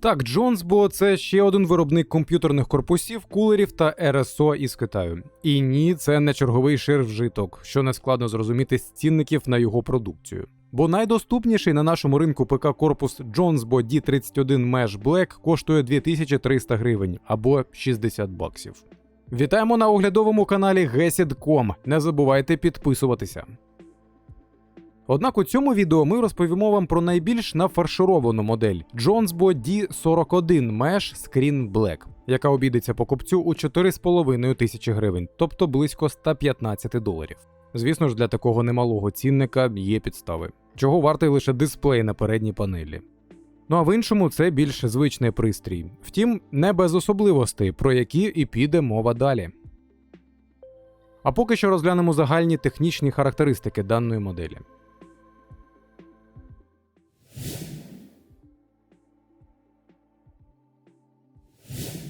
Так, Джонсбо це ще один виробник комп'ютерних корпусів, кулерів та РСО із Китаю. І ні, це не черговий шир вжиток, що не складно зрозуміти з цінників на його продукцію. Бо найдоступніший на нашому ринку ПК корпус Jonesbo D31 Mesh Black коштує 2300 гривень або 60 баксів. Вітаємо на оглядовому каналі Gesid.com. Не забувайте підписуватися. Однак у цьому відео ми розповімо вам про найбільш нафаршировану модель Jonesbo D41 Mesh Screen Black, яка обійдеться покупцю у 4,5 тисячі гривень, тобто близько 115 доларів. Звісно ж, для такого немалого цінника є підстави, чого вартий лише дисплей на передній панелі. Ну а в іншому це більш звичний пристрій. Втім, не без особливостей, про які і піде мова далі. А поки що розглянемо загальні технічні характеристики даної моделі.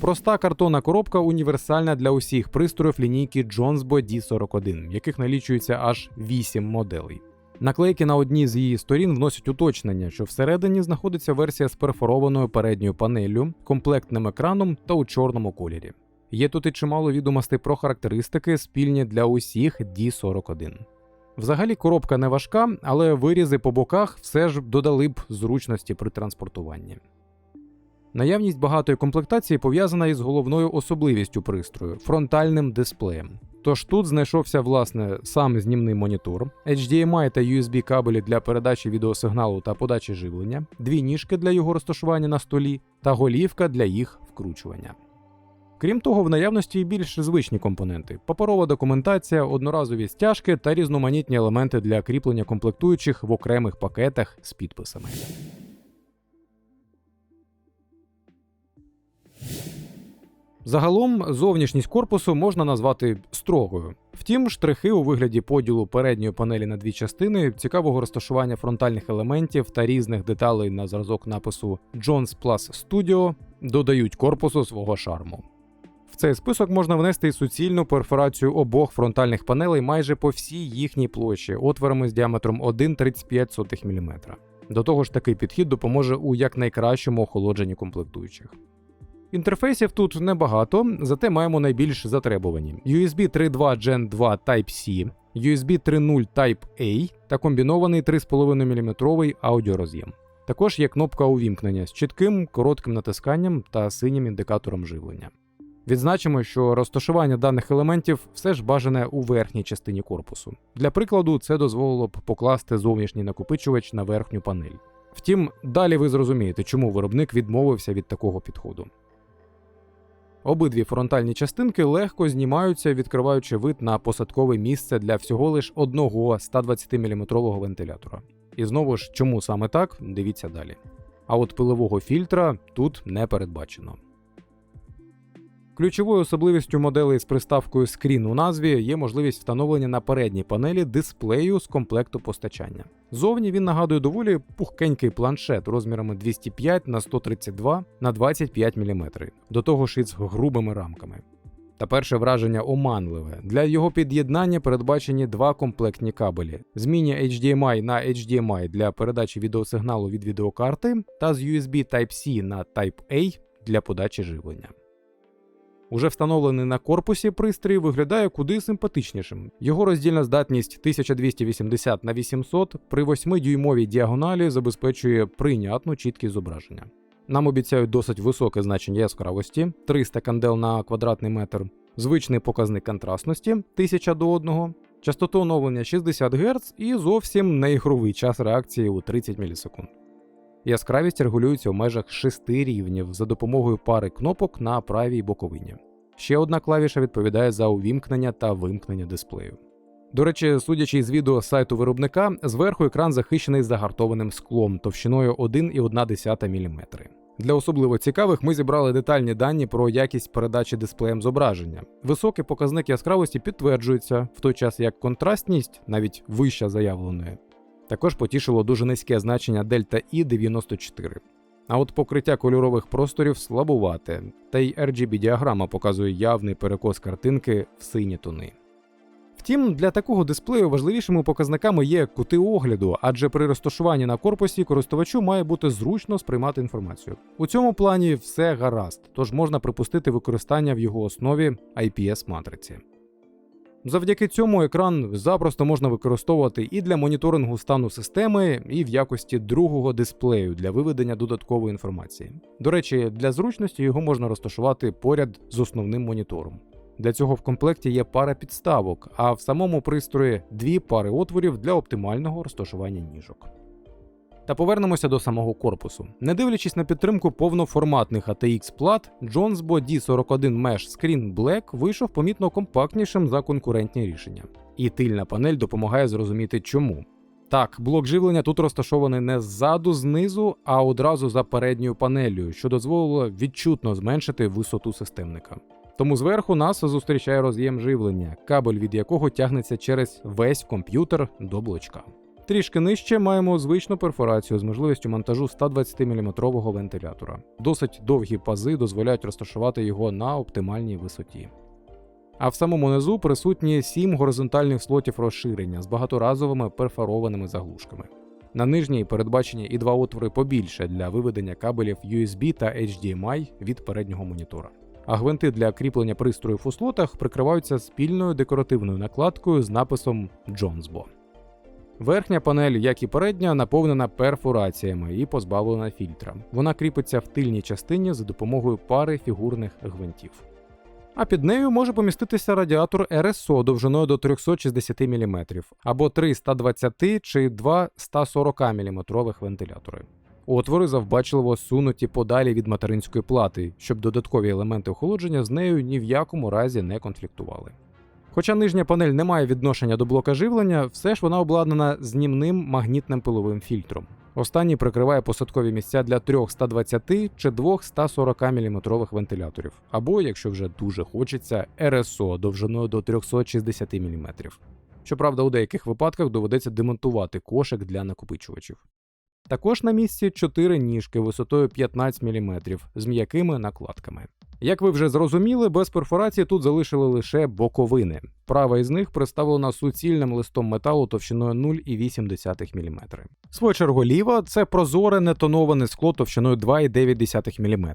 Проста картонна коробка універсальна для усіх пристроїв лінійки Jonesbo D41, яких налічується аж 8 моделей. Наклейки на одній з її сторін вносять уточнення, що всередині знаходиться версія з перфорованою передньою панеллю, комплектним екраном та у чорному кольорі. Є тут і чимало відомостей про характеристики, спільні для усіх D41. Взагалі коробка не важка, але вирізи по боках все ж додали б зручності при транспортуванні. Наявність багатої комплектації пов'язана із головною особливістю пристрою фронтальним дисплеєм. Тож тут знайшовся власне сам знімний монітор, HDMI та USB кабелі для передачі відеосигналу та подачі живлення, дві ніжки для його розташування на столі та голівка для їх вкручування. Крім того, в наявності і більш звичні компоненти: паперова документація, одноразові стяжки та різноманітні елементи для кріплення комплектуючих в окремих пакетах з підписами. Загалом зовнішність корпусу можна назвати строгою. Втім, штрихи у вигляді поділу передньої панелі на дві частини, цікавого розташування фронтальних елементів та різних деталей на зразок напису Jones Plus Studio додають корпусу свого шарму. В цей список можна внести суцільну перфорацію обох фронтальних панелей майже по всій їхній площі, отворами з діаметром 1,35 мм. До того ж, такий підхід допоможе у якнайкращому охолодженні комплектуючих. Інтерфейсів тут небагато, зате маємо найбільш затребувані: USB 3.2 Gen 2 Type-C, USB 3.0 Type-A та комбінований 3,5 мм аудіороз'єм. Також є кнопка увімкнення з чітким коротким натисканням та синім індикатором живлення. Відзначимо, що розташування даних елементів все ж бажане у верхній частині корпусу. Для прикладу, це дозволило б покласти зовнішній накопичувач на верхню панель. Втім, далі ви зрозумієте, чому виробник відмовився від такого підходу. Обидві фронтальні частинки легко знімаються, відкриваючи вид на посадкове місце для всього лиш одного 120 мм вентилятора. І знову ж, чому саме так, дивіться далі. А от пилового фільтра тут не передбачено. Ключовою особливістю моделей з приставкою Screen у назві є можливість встановлення на передній панелі дисплею з комплекту постачання. Зовні він нагадує доволі пухкенький планшет розмірами 205 на 132 на 25 мм, до того ж із грубими рамками. Та перше враження оманливе. Для його під'єднання передбачені два комплектні кабелі: зміння HDMI на HDMI для передачі відеосигналу від відеокарти та з USB Type-C на Type-A для подачі живлення. Уже встановлений на корпусі пристрій виглядає куди симпатичнішим. Його роздільна здатність 1280 на 800 при 8-дюймовій діагоналі забезпечує прийнятну чіткість зображення. Нам обіцяють досить високе значення яскравості 300 кандел на квадратний метр, звичний показник контрастності 1000 до 1, частоту оновлення 60 Гц і зовсім не ігровий час реакції у 30 мілісекунд. Яскравість регулюється в межах 6 рівнів за допомогою пари кнопок на правій боковині. Ще одна клавіша відповідає за увімкнення та вимкнення дисплею. До речі, судячи з відео сайту виробника, зверху екран захищений загартованим склом товщиною 1,1 мм. Для особливо цікавих ми зібрали детальні дані про якість передачі дисплеєм зображення. Високий показник яскравості підтверджується, в той час як контрастність, навіть вища заявленої, також потішило дуже низьке значення Дельта І 94. А от покриття кольорових просторів слабувате, та й RGB діаграма показує явний перекос картинки в сині тони. Втім, для такого дисплею важливішими показниками є кути огляду, адже при розташуванні на корпусі користувачу має бути зручно сприймати інформацію. У цьому плані все гаразд, тож можна припустити використання в його основі IPS-матриці. Завдяки цьому екран запросто можна використовувати і для моніторингу стану системи, і в якості другого дисплею для виведення додаткової інформації. До речі, для зручності його можна розташувати поряд з основним монітором. Для цього в комплекті є пара підставок, а в самому пристрої дві пари отворів для оптимального розташування ніжок. Та повернемося до самого корпусу. Не дивлячись на підтримку повноформатних ATX плат, Jonesbo D41 Mesh Screen Black вийшов помітно компактнішим за конкурентні рішення. І тильна панель допомагає зрозуміти чому. Так, блок живлення тут розташований не ззаду, знизу, а одразу за передньою панелью, що дозволило відчутно зменшити висоту системника. Тому зверху нас зустрічає роз'єм живлення, кабель від якого тягнеться через весь комп'ютер до блочка. Трішки нижче маємо звичну перфорацію з можливістю монтажу 120-мм вентилятора. Досить довгі пази дозволяють розташувати його на оптимальній висоті. А в самому низу присутні 7 горизонтальних слотів розширення з багаторазовими перфорованими заглушками. На нижній передбачені і два отвори побільше для виведення кабелів USB та HDMI від переднього монітора. А гвинти для кріплення пристроїв у слотах прикриваються спільною декоративною накладкою з написом Jonesbo. Верхня панель, як і передня, наповнена перфораціями і позбавлена фільтра. Вона кріпиться в тильній частині за допомогою пари фігурних гвинтів. А під нею може поміститися радіатор RSO довжиною до 360 мм, або 3 120 чи 2 140 мм вентилятори. Отвори завбачливо сунуті подалі від материнської плати, щоб додаткові елементи охолодження з нею ні в якому разі не конфліктували. Хоча нижня панель не має відношення до блока живлення, все ж вона обладнана знімним магнітним пиловим фільтром. Останній прикриває посадкові місця для трьох 120 чи двох 140 мм вентиляторів, або, якщо вже дуже хочеться, РСО довжиною до 360 мм. Щоправда, у деяких випадках доведеться демонтувати кошик для накопичувачів. Також на місці 4 ніжки висотою 15 мм з м'якими накладками. Як ви вже зрозуміли, без перфорації тут залишили лише боковини. Права із них представлена суцільним листом металу товщиною 0,8 мм. В чергу ліва це прозоре нетоноване скло товщиною 2,9 мм,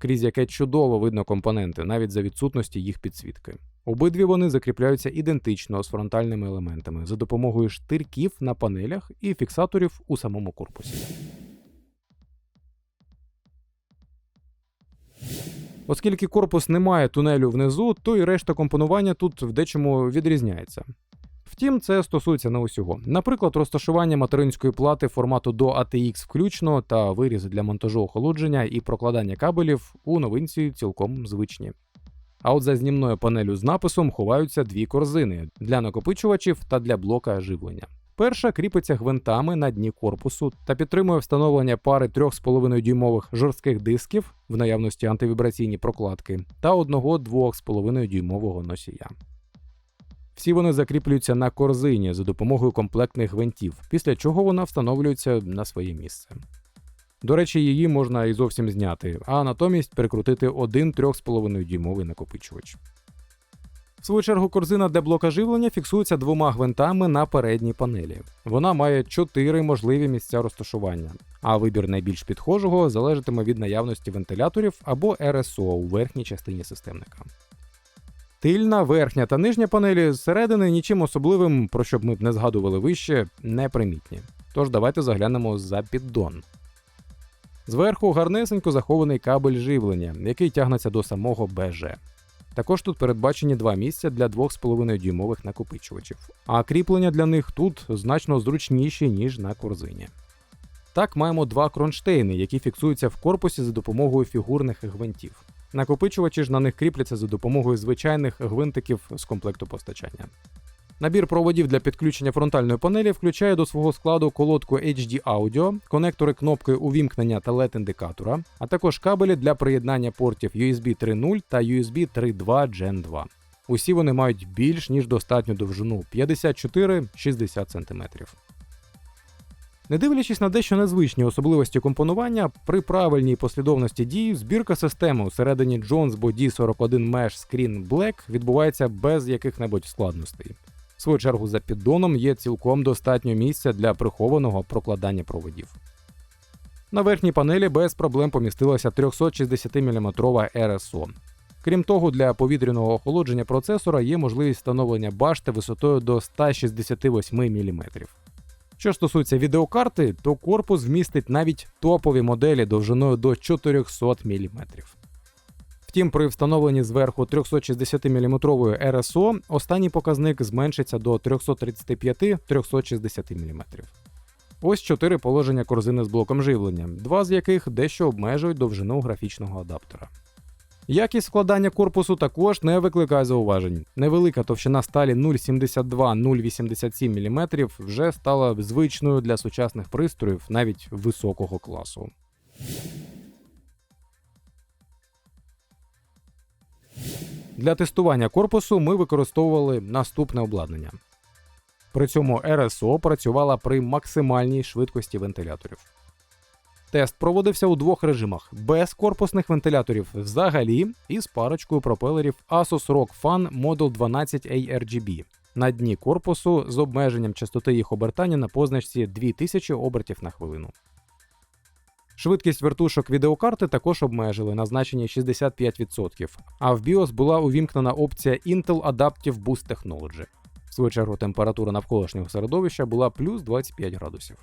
крізь яке чудово видно компоненти, навіть за відсутності їх підсвітки. Обидві вони закріпляються ідентично з фронтальними елементами за допомогою штирків на панелях і фіксаторів у самому корпусі. Оскільки корпус не має тунелю внизу, то і решта компонування тут в дечому відрізняється. Втім, це стосується не усього. Наприклад, розташування материнської плати формату до ATX включно та виріз для монтажу охолодження і прокладання кабелів у новинці цілком звичні. А от за знімною панелю з написом ховаються дві корзини для накопичувачів та для блока живлення. Перша кріпиться гвинтами на дні корпусу та підтримує встановлення пари 3,5 дюймових жорстких дисків в наявності антивібраційні прокладки та одного 2,5 дюймового носія. Всі вони закріплюються на корзині за допомогою комплектних гвинтів, після чого вона встановлюється на своє місце. До речі, її можна і зовсім зняти, а натомість перекрутити один 3,5 дюймовий накопичувач. В свою чергу, корзина для блока живлення фіксується двома гвинтами на передній панелі. Вона має чотири можливі місця розташування, а вибір найбільш підхожого залежатиме від наявності вентиляторів або РСО у верхній частині системника. Тильна, верхня та нижня панелі зсередини нічим особливим, про що б ми б не згадували вище, не примітні. Тож давайте заглянемо за піддон. Зверху гарнесенько захований кабель живлення, який тягнеться до самого БЖ. Також тут передбачені два місця для 2,5 дюймових накопичувачів, а кріплення для них тут значно зручніші, ніж на корзині. Так маємо два кронштейни, які фіксуються в корпусі за допомогою фігурних гвинтів. Накопичувачі ж на них кріпляться за допомогою звичайних гвинтиків з комплекту постачання. Набір проводів для підключення фронтальної панелі включає до свого складу колодку HD Audio, конектори кнопки увімкнення та LED-індикатора, а також кабелі для приєднання портів USB 3.0 та USB 3.2 Gen 2. Усі вони мають більш ніж достатню довжину 54-60 см. Не дивлячись на дещо незвичні особливості компонування, при правильній послідовності дій збірка системи усередині Jones Body 41 Mesh Screen Black відбувається без яких-небудь складностей. В свою чергу за піддоном є цілком достатньо місця для прихованого прокладання проводів. На верхній панелі без проблем помістилася 360 мм РСО. Крім того, для повітряного охолодження процесора є можливість встановлення башти висотою до 168 мм. Що ж стосується відеокарти, то корпус вмістить навіть топові моделі довжиною до 400 мм. Втім, при встановленні зверху 360 мм РСО останній показник зменшиться до 335-360 мм. Ось чотири положення корзини з блоком живлення, два з яких дещо обмежують довжину графічного адаптера. Якість складання корпусу також не викликає зауважень. Невелика товщина сталі 0,72-0,87 мм вже стала звичною для сучасних пристроїв навіть високого класу. Для тестування корпусу ми використовували наступне обладнання. При цьому РСО працювала при максимальній швидкості вентиляторів. Тест проводився у двох режимах: без корпусних вентиляторів взагалі і з парочкою пропелерів Asus ROG Fan Model 12 ARGB на дні корпусу з обмеженням частоти їх обертання на позначці 2000 обертів на хвилину. Швидкість вертушок відеокарти також обмежили на значенні 65%, а в BIOS була увімкнена опція Intel Adaptive Boost Technology. В свою чергу температура навколишнього середовища була плюс 25 градусів.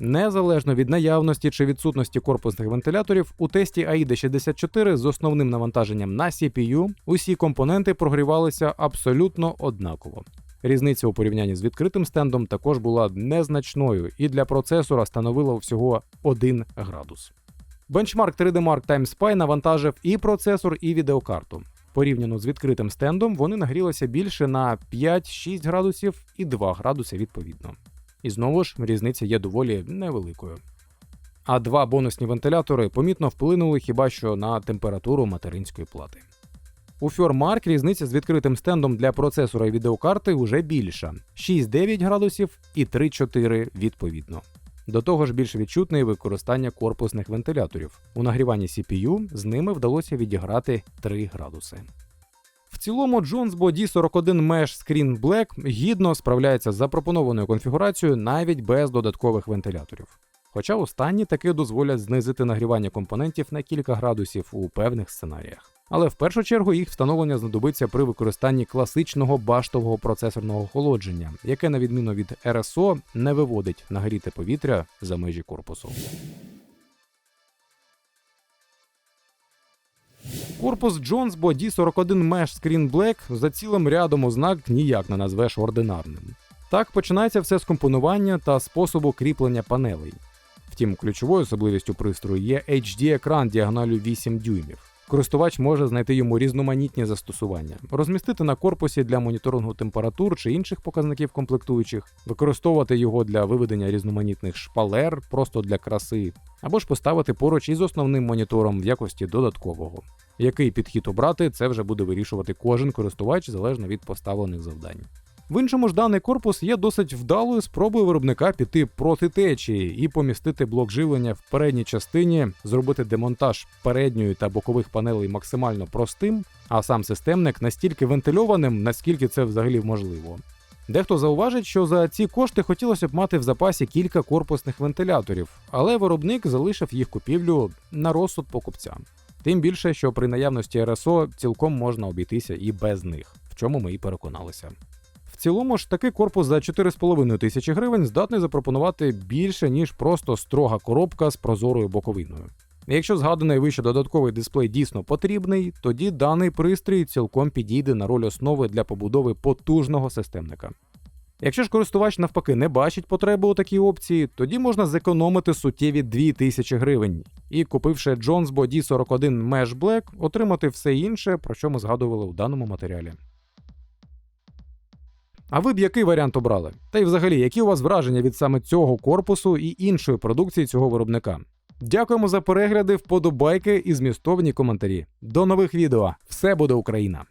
Незалежно від наявності чи відсутності корпусних вентиляторів, у тесті AIDA 64 з основним навантаженням на CPU усі компоненти прогрівалися абсолютно однаково. Різниця у порівнянні з відкритим стендом також була незначною і для процесора становила всього 1 градус. Бенчмарк 3D Mark Time навантажив і процесор, і відеокарту. Порівняно з відкритим стендом, вони нагрілися більше на 5-6 градусів і 2 градуси відповідно. І знову ж різниця є доволі невеликою. А два бонусні вентилятори помітно вплинули хіба що на температуру материнської плати. У FureMark різниця з відкритим стендом для процесора і відеокарти вже більша 6-9 градусів і 3-4 відповідно. До того ж, більш відчутне і використання корпусних вентиляторів. У нагріванні CPU з ними вдалося відіграти 3 градуси. В цілому Jones Body 41 Mesh Screen Black гідно справляється з запропонованою конфігурацією навіть без додаткових вентиляторів. Хоча останні таки дозволять знизити нагрівання компонентів на кілька градусів у певних сценаріях. Але в першу чергу їх встановлення знадобиться при використанні класичного баштового процесорного охолодження, яке, на відміну від RSO, не виводить нагріте повітря за межі корпусу. Корпус Jones Body 41 Mesh Screen Black за цілим рядом ознак ніяк не назвеш ординарним. Так починається все з компонування та способу кріплення панелей. Втім, ключовою особливістю пристрою є HD-екран діагоналю 8 дюймів. Користувач може знайти йому різноманітні застосування, розмістити на корпусі для моніторингу температур чи інших показників комплектуючих, використовувати його для виведення різноманітних шпалер просто для краси, або ж поставити поруч із основним монітором в якості додаткового. Який підхід обрати, це вже буде вирішувати кожен користувач залежно від поставлених завдань. В іншому ж даний корпус є досить вдалою спробою виробника піти проти течії і помістити блок живлення в передній частині, зробити демонтаж передньої та бокових панелей максимально простим, а сам системник настільки вентильованим, наскільки це взагалі можливо. Дехто зауважить, що за ці кошти хотілося б мати в запасі кілька корпусних вентиляторів, але виробник залишив їх купівлю на розсуд покупця. Тим більше, що при наявності РСО цілком можна обійтися і без них, в чому ми і переконалися. В цілому ж такий корпус за 4,5 тисячі гривень здатний запропонувати більше, ніж просто строга коробка з прозорою боковиною. Якщо згаданий вище додатковий дисплей дійсно потрібний, тоді даний пристрій цілком підійде на роль основи для побудови потужного системника. Якщо ж користувач навпаки не бачить потреби у такій опції, тоді можна зекономити суттєві 2000 гривень і, купивши Jones Body 41 Mesh Black, отримати все інше, про що ми згадували у даному матеріалі. А ви б який варіант обрали? Та й взагалі, які у вас враження від саме цього корпусу і іншої продукції цього виробника? Дякуємо за перегляди, вподобайки і змістовні коментарі. До нових відео! Все буде Україна!